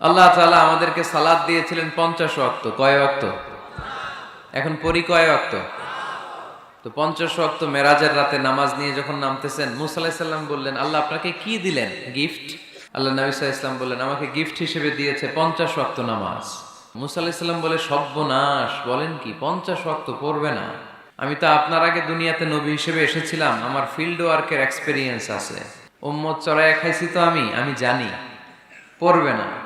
আল্লাহ তালা আমাদেরকে সালাদ দিয়েছিলেন পঞ্চাশ ওয়াক্ত। কয় ওয়াক্ত? এখন পরি কয় ওয়াক্ত? তো পঞ্চাশ ওয়াক্ত মেরাজের রাতে নামাজ নিয়ে যখন নামতেছেন, মুসা আলাহিসাল্লাম বললেন, আল্লাহ আপনাকে কি দিলেন? গিফট? আল্লাহ নবী ইসলাম বললেন, আমাকে গিফট হিসেবে দিয়েছে পঞ্চাশ ওয়াক্ত নামাজ। মুসা আলাহিসাল্লাম বলে সব্যনাশ বলেন কি? পঞ্চাশ ওয়াক্ত পড়বে না। আমি তো আপনার আগে দুনিয়াতে নবী হিসেবে এসেছিলাম, আমার ফিল্ড ওয়ার্কের এক্সপিরিয়েন্স আছে। উম্মত চড়াই খাইছি তো আমি আমি জানি। পড়বে না।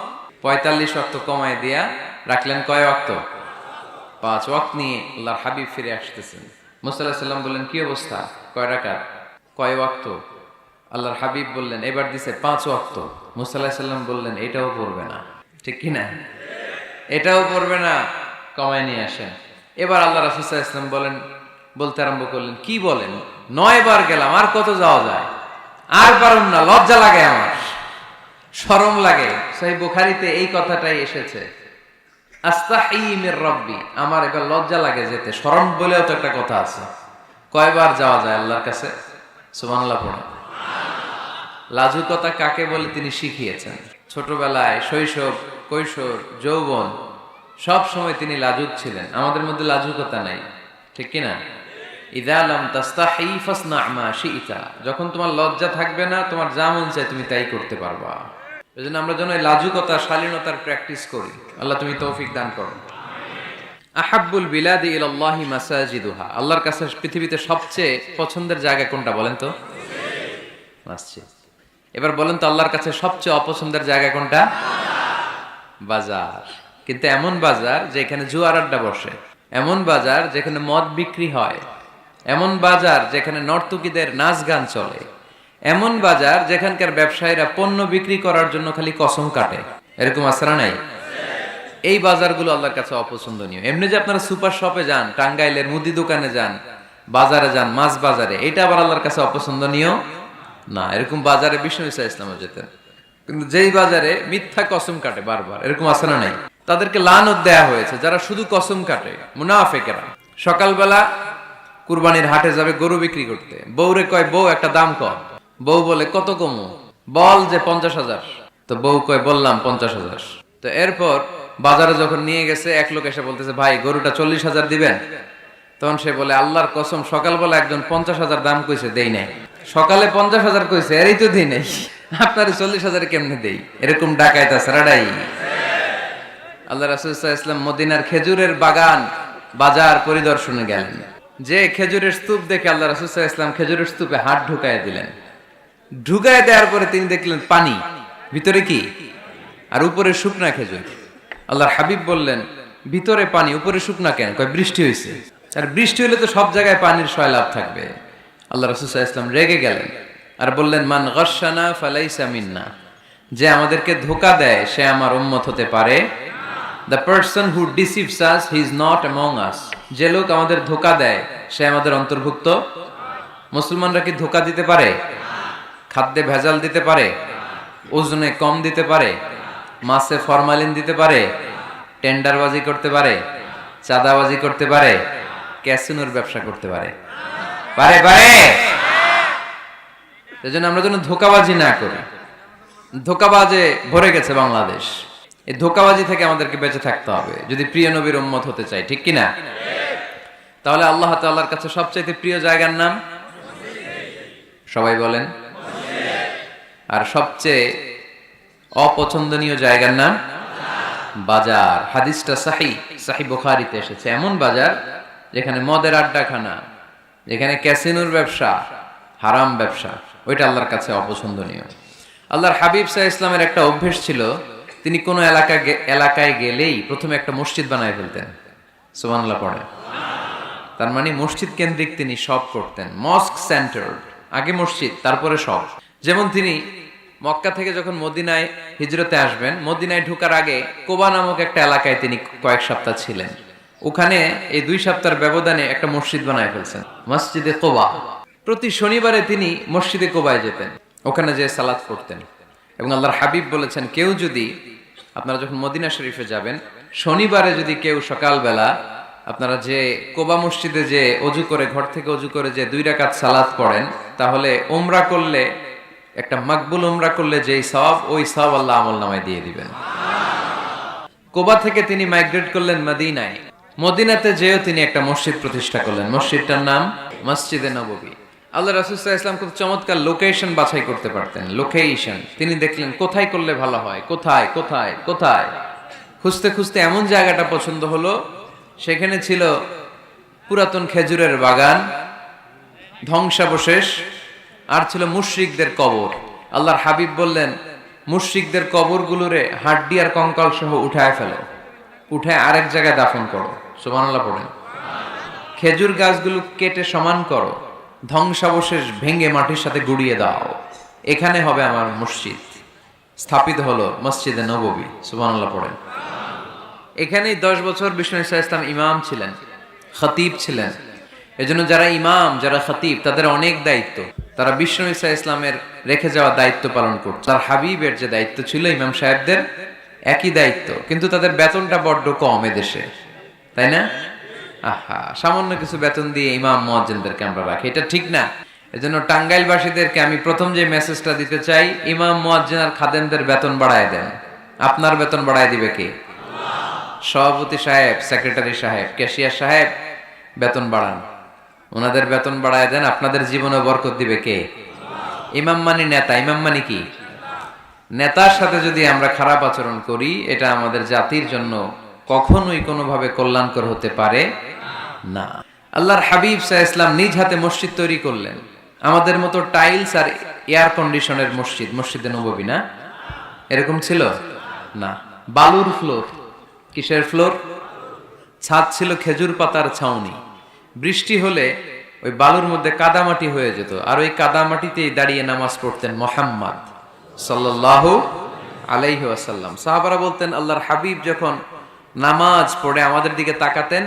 পঁয়তাল্লিশ অক্ত কমায় দিয়া রাখলেন কয় অক্ত? পাঁচ ওয়াক্ত নিয়ে আল্লাহর হাবিব ফিরে আসতেছেন। মুসাল্লাহ সাল্লাম বললেন, কি অবস্থা? কয় রাকাত? কয় ওয়াক্ত আল্লাহর হাবিব বললেন, এবার দিছে পাঁচ ওয়াক্ত মুসাল্লাহ সাল্লাম বললেন, এটাও পড়বে না। ঠিক কি না? এটাও পড়বে না। কমায় নিয়ে আসেন। এবার আল্লাহ রাসুসাহ ইসলাম বলেন, বলতে আরম্ভ করলেন, কি বলেন? নয় বার গেলাম, আর কত যাওয়া যায়? আর পারুন না, লজ্জা লাগে আমার। শরম লাগে। সেই বুখারিতে এই কথাটাই এসেছে। আমার এবার লজ্জা লাগে যেতে। শরম বলেও তো একটা কথা আছে। কয়বার যাওয়া যায় আল্লাহর কাছে? লাজুকতা কাকে বলে তিনি শিখিয়েছেন। ছোটবেলায় শৈশব, কৈশোর, যৌবন, সব সময় তিনি লাজুক ছিলেন। আমাদের মধ্যে লাজুকতা নাই। ঠিক কিনা ইদালাম তাস্তাহি ফাসনা মা শিইতা যখন তোমার লজ্জা থাকবে না, তোমার যা মন চায় তুমি তাই করতে পারবা। এই জন্য আমরা যেন লাজুকতা, শালীনতার প্র্যাকটিস করি। আল্লাহ তুমি তৌফিক দান করো। আহাব্বুল বিলাদি ইলাল্লাহি মাসাজিদুহা। আল্লাহর কাছে পৃথিবীতে সবচেয়ে পছন্দের জায়গা কোনটা বলেন তো? মসজিদ। এবার বলেন তো আল্লাহর কাছে সবচেয়ে অপছন্দের জায়গা কোনটা? বাজার। কিন্তু এমন বাজার যেখানে জুয়ার আড্ডা বসে, এমন বাজার যেখানে মদ বিক্রি হয়, এমন বাজার যেখানে নর্তকীদের নাচ গান চলে এমন বাজার যেখানকার ব্যবসায়ীরা পণ্য বিক্রি করার জন্য খালি কসম কাটে। এরকম আসারা নাই? এই বাজারগুলো আল্লাহর কাছে অপছন্দনীয়। এমনি যে আপনারা সুপার শপে যান, টাঙ্গাইলের মুদি দোকানে যান, বাজারে যান, মাছ বাজারে, এটা আবার আল্লাহর কাছে অপছন্দনীয়? না, এরকম বাজারে বিষ্ণু ইসা ইসলামও যেতেন। কিন্তু যেই বাজারে মিথ্যা কসম কাটে বারবার, এরকম আছে না নাই? তাদেরকে লানত দেয়া হয়েছে, যারা শুধু কসম কাটে, মুনাফেকেরা। সকালবেলা কুরবানির হাটে যাবে গরু বিক্রি করতে। বউরে কয়, বউ, একটা দাম কম। বউ বলে, কত কমু? বল যে পঞ্চাশ হাজার। তো বউ কয়, বললাম পঞ্চাশ হাজার। তো এরপর বাজারে যখন নিয়ে গেছে, এক লোক এসে বলতেছে, ভাই, গরুটা চল্লিশ হাজার দিবেন? তখন সে বলে, আল্লাহর কসম, সকালবেলা একজন পঞ্চাশ হাজার দাম কইছে, দেই নাই। সকালে পঞ্চাশ হাজার কইছে, এরই তো দিই নাই। আপনার চল্লিশ হাজার কেমনে দেই? এরকম ডাকাইতা সারাডাই আল্লাহ রাসুল্লাহ ইসলাম মদিনার খেজুরের বাগান বাজার পরিদর্শনে গেলেন। যে খেজুরের স্তূপ দেখে আল্লাহ রাসুল্লাহ ইসলাম খেজুরের স্তূপে হাত ঢুকায় দিলেন। ঢুকায় দেওয়ার পরে তিনি দেখলেন পানি। ভিতরে কি? আর উপরে শুকনা খেজুর। আল্লাহর হাবিব বললেন, ভিতরে পানি, উপরে শুকনা কেন? কয়, বৃষ্টি হয়েছে আর বৃষ্টি হলে তো সব জায়গায় পানির সয়লাভ থাকবে। আল্লাহ রাসুল্লাহ ইসলাম রেগে গেলেন আর বললেন, মান গসানা ফালাইসা মিন্না। যে আমাদেরকে ধোকা দেয়, সে আমার উম্মত হতে পারে। The person who deceives us he is not among us যে লোক আমাদের ধোকা দেয়, সে আমাদের অন্তর্ভুক্ত। মুসলমানরা কি ধোকা দিতে পারে? খাদ্যে ভেজাল দিতে পারে, ওজনে কম দিতে পারে, মাছে ফরমালিন দিতে পারে, টেন্ডারবাজি করতে পারে, চাঁদাবাজি করতে পারে, ক্যাসিনোর ব্যবসা করতে পারে। পারে পারে! এজন্য আমরা যেন ধোকাবাজি না করি। ধোকাবাজে ভরে গেছে বাংলাদেশ। এই ধোকাবাজি থেকে আমাদেরকে বেঁচে থাকতে হবে, যদি প্রিয় নবীর উম্মত হতে চাই, ঠিক কিনা? তাহলে আল্লাহ তাআলার কাছে সবচাইতে প্রিয় জায়গার নাম? সবাই বলেন আর সবচেয়ে অপছন্দনীয় জায়গার নাম বাজার। হাদিসটা সাহি সাহি বুখারিতে এসেছে। এমন বাজার যেখানে মদের আড্ডাখানা, যেখানে ক্যাসিনোর ব্যবসা, হারাম ব্যবসা, ওইটা আল্লাহর কাছে অপছন্দনীয়। আল্লাহর হাবিব সাহ ইসলামের একটা অভ্যেস ছিল, তিনি কোনো এলাকা এলাকায় গেলেই প্রথমে একটা মসজিদ বানায় ফেলতেন। সুবহানাল্লাহ পড়ে। তার মানে মসজিদ কেন্দ্রিক তিনি সব করতেন। মস্ক সেন্টার আগে মসজিদ, তারপরে সব। যেমন তিনি মক্কা থেকে যখন মদিনায় হিজরতে আসবেন, মদিনায় ঢোকার আগে কোবা নামক একটা এলাকায় তিনি কয়েক সপ্তাহ ছিলেন। ওখানে এই দুই সপ্তাহের ব্যবধানে একটা মসজিদ বানায় ফেলছেন, মসজিদে কোবা। প্রতি শনিবারে তিনি মসজিদে কোবায় যেতেন, ওখানে যে সালাদ পড়তেন। এবং আল্লাহর হাবিব বলেছেন, কেউ যদি আপনারা যখন মদিনা শরীফে যাবেন, শনিবারে যদি কেউ সকালবেলা আপনারা যে কোবা মসজিদে যে অজু করে, ঘর থেকে অজু করে যে দুই রাকাত সালাদ পড়েন, তাহলে ওমরা করলে একটা মাকবুল ওমরা করলে যেই সব, ওই সব আল্লাহ আমল নামায় দিয়ে দিবেন। কোবা থেকে তিনি মাইগ্রেট করলেন মদিনায়। মদিনাতে যেও তিনি একটা মসজিদ প্রতিষ্ঠা করলেন। মসজিদটার নাম মসজিদে নববী। আল্লাহ রাসুসাহ ইসলাম খুব চমৎকার লোকেশন বাছাই করতে পারতেন। লোকেশন তিনি দেখলেন, কোথায় করলে ভালো হয়? কোথায়? কোথায়? কোথায়? খুঁজতে খুঁজতে এমন জায়গাটা পছন্দ হলো, সেখানে ছিল পুরাতন খেজুরের বাগান, ধ্বংসাবশেষ আর ছিল মুশরিকদের কবর। আল্লাহর হাবিব বললেন, মুশরিকদের কবরগুলোরে হাড্ডি আর কঙ্কাল সহ উঠায় ফেলো। উঠে আরেক জায়গায় দাফন করো। সুবহানাল্লাহ পড়েন। খেজুর গাছগুলো কেটে সমান করো। ধ্বংসাবশেষ ভেঙে মাটির সাথে গুড়িয়ে দাও। এখানে হবে আমার মসজিদ। স্থাপিত হলো মসজিদে নববী। সুবহানাল্লাহ পড়েন। এখানেই দশ বছর বিষ্ণু ইসা ইসলাম ইমাম ছিলেন, খতিব ছিলেন। এজন্য যারা ইমাম, যারা খতিব, তাদের অনেক দায়িত্ব। তারা বিষ্ণু ইসা ইসলামের রেখে যাওয়া দায়িত্ব পালন করত। তার হাবিবের যে দায়িত্ব ছিল, ইমাম সাহেবদের একই দায়িত্ব, কিন্তু তাদের বেতনটা বড্ড কম দেশে তাই না? আহা, সামান্য কিছু বেতন দিয়ে ইমাম মুয়াজ্জিনদেরকে আমরা রাখি। এটা ঠিক না। এজন্য টাঙ্গাইলবাসীদেরকে আমি প্রথম যে মেসেজটা দিতে চাই, ইমাম মুয়াজ্জিন আর খাদেমদের বেতন বাড়ায় দেন। আপনার বেতন বাড়ায় দিবে কে? সভাপতি সাহেব, সেক্রেটারি সাহেব, ক্যাশিয়ার সাহেব, বেতন বাড়ান। ওনাদের বেতন বাড়ায় দেন, আপনাদের জীবনে বরকত দিবে কে? ইমাম মানি নেতা, ইমাম মানি কি? নেতার সাথে যদি আমরা খারাপ আচরণ করি, এটা আমাদের জাতির জন্য কখনোই কোনোভাবে কল্যাণকর হতে পারে না। আল্লাহর হাবিব সাহ ইসলাম নিজ হাতে মসজিদ তৈরি করলেন। আমাদের মতো টাইলস আর এয়ার কন্ডিশনের মসজিদ, মসজিদে নববী না? এরকম ছিল? না। বালুর ফ্লোর, কিসের ফ্লোর? ছাদ ছিল খেজুর পাতার ছাউনি। বৃষ্টি হলে ওই বালুর মধ্যে কাদামাটি হয়ে যেত। আর ওই কাদামাটিতেই দাঁড়িয়ে নামাজ পড়তেন মোহাম্মদ সাল্লাহ আলাইহি আসাল্লাম সাহাবারা বলতেন, আল্লাহর হাবিব যখন নামাজ পড়ে আমাদের দিকে তাকাতেন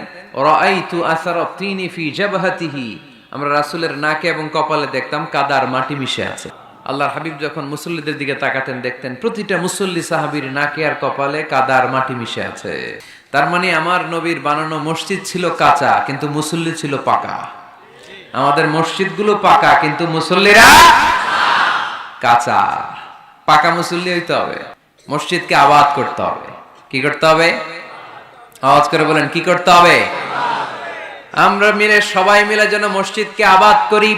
জাবহাতিহি। আমরা রাসুলের নাকে এবং কপালে দেখতাম কাদার মাটি মিশে আছে। আল্লাহর হাবিব যখন মুসল্লিদের দিকে তাকাতেন, দেখতেন প্রতিটা মুসল্লি সাহাবীর নাকে আর কপালে কাদার মাটি মিশে আছে। তার মানে আমার নবীর বানানো মসজিদ ছিল কাঁচা, কিন্তু মুসল্লি ছিল পাকা। আমাদের মসজিদগুলো পাকা, কিন্তু মুসল্লিরা কাঁচা। পাকা মুসল্লি হইতে হবে। মসজিদকে আবাদ করতে হবে। কি করতে হবে? আওয়াজ করে বলেন, কি করতে হবে? আমরা মিলে, সবাই মিলে যেন মসজিদকে আবাদ করি।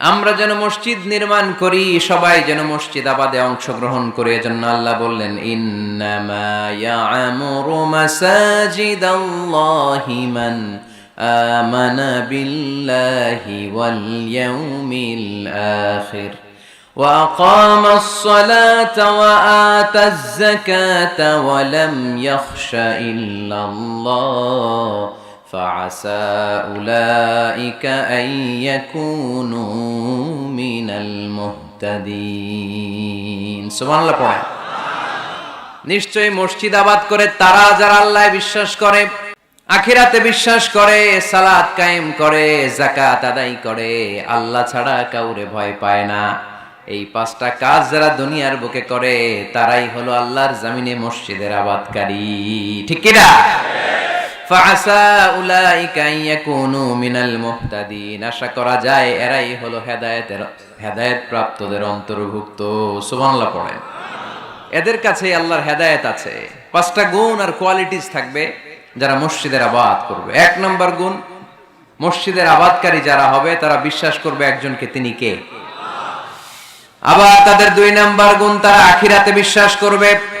আমরা যেন মসজিদ নির্মাণ করি সবাই যেন মসজিদ আবাদে অংশগ্রহণ করে এজন্য আল্লাহ বললেন ইন্নামা ইয়ামুরু মাসাজিদাল্লাহি মান আমানা বিল্লাহি ওয়াল ইয়াউমিল আখির وأقام الصلاة وآتى الزكاة ولم يخش إلا الله فعسى أولئك أن يكونوا من المهتدين سبحان الله পড়েন নিশ্চয়ই মসজিদ আবাদ করে তারা যারা আল্লাহ বিশ্বাস করে আখিরাতে বিশ্বাস করে সালাত কায়েম করে জাকাত আদায় করে আল্লাহ ছাড়া কাউরে ভয় পায় না এই পাঁচটা কাজ যারা দুনিয়ার বুকে করে তারাই হলো আল্লাহর জামিনে মসজিদের আবাদকারী ঠিক কিনা আশা করা যায় এরাই হলো হেদায়েতের হেদায়েত প্রাপ্তদের অন্তর্ভুক্ত। সুবহানাল্লাহ পড়েন। এদের কাছে আল্লাহর হেদায়েত আছে। পাঁচটা গুণ আর কোয়ালিটিস থাকবে যারা মসজিদের আবাদ করবে। এক নম্বর গুণ, মসজিদের আবাদকারী যারা হবে, তারা বিশ্বাস করবে একজনকে তিনি কে? আবার তাদের দুই নাম্বার গুণ, তারা আখিরাতে বিশ্বাস করবে।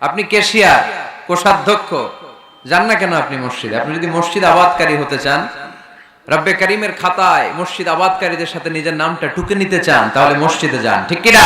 আপনি কেশিয়ার কোষাধ্যক্ষ। যান না কেন আপনি মসজিদে? আপনি যদি মসজিদ আবাদকারী হতে চান, রব্বে করিমের খাতায় মসজিদ আবাদকারীদের সাথে নিজের নামটা টুকে নিতে চান, তাহলে মসজিদে যান। ঠিক কিনা